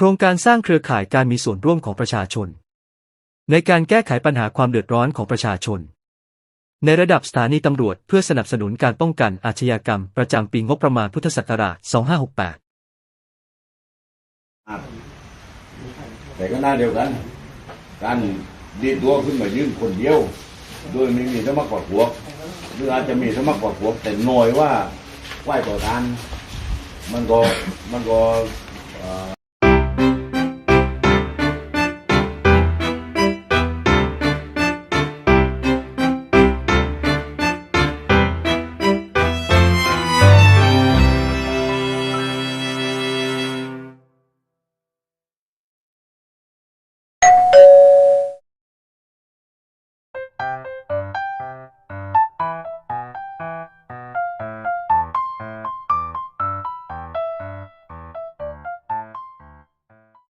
โครงการสร้างเครือข่ายการมีส่วนร่วมของประชาชน ในการแก้ไขปัญหาความเดือดร้อนของประชาชน ในระดับสถานีตำรวจเพื่อสนับสนุนการป้องกันอาชญากรรม ประจำปีงบประมาณพุทธศักราช 2568 แต่ก็น่าเดียวกัน การดีดตัวขึ้นมายื่นคนเดียว โดยไม่มีสมัครกอดหัวหรืออาจจะมีสมัครกอดหัวแต่หน่อยว่าไหวต่อทาน มันก็มันก็